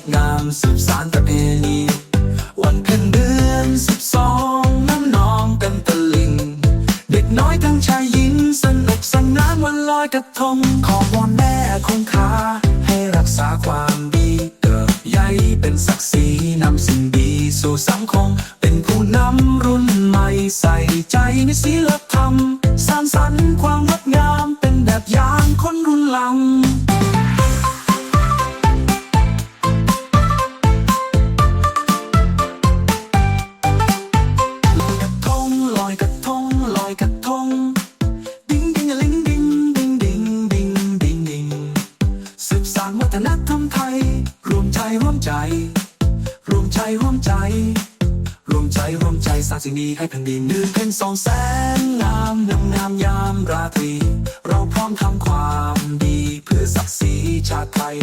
ดงามสืบสานประเพณีวันเพ็ญเดือนสิบสองน้ำนองกันตะลิง เด็กน้อยทั้งชายหญิงสนุกสนานวันลอยกระทงขอวอนแม่คงคาให้รักษาความดีเกิดใหญ่เป็นศักดิ์ศรีนำสิ่งดีสู่สังคม เป็นผู้นำรุ่นใหม่ใส่ใจในศีลธรรม สร้างสรรค์ความงดงามเป็นแบบอย่างคนรุ่นหลัง ใจร่วมใจ รวมใจร่วมใจ รวมใจร่วมใจสร้างสิ่งดีให้แผ่นดินนือเป็นสองแสงงามนำงามยามราตรี เราพร้อมทำความดีเพื่อศักดิ์ศรีชาติไทย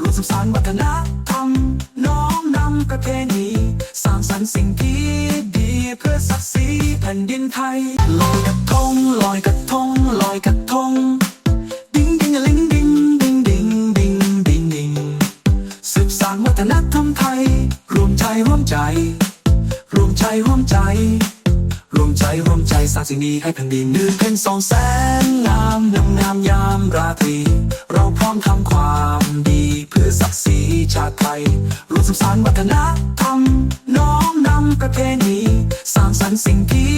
รวมสืบสานวัฒนธรรม น้อมนำประเพณีสร้างสรรค์สิ่งที่ดีเพื่อศักดิ์ศรีแผ่นดินไทยลอยกระทง ใจร่วมใจ รวมใจร่วมใจสร้างสิ่งดีให้แผ่นดินนือเป็นสองแสงงามนำงามยามราตรี เราพร้อมทำความดีเพื่อศักดิ์ศรีชาติไทยรวมสืบสานวัฒนธรรม น้อมนำประเพณีสร้างสรรค์สิ่งที่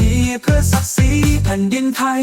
ดีเพื่อศักดิ์ศรีแผ่นดินไทย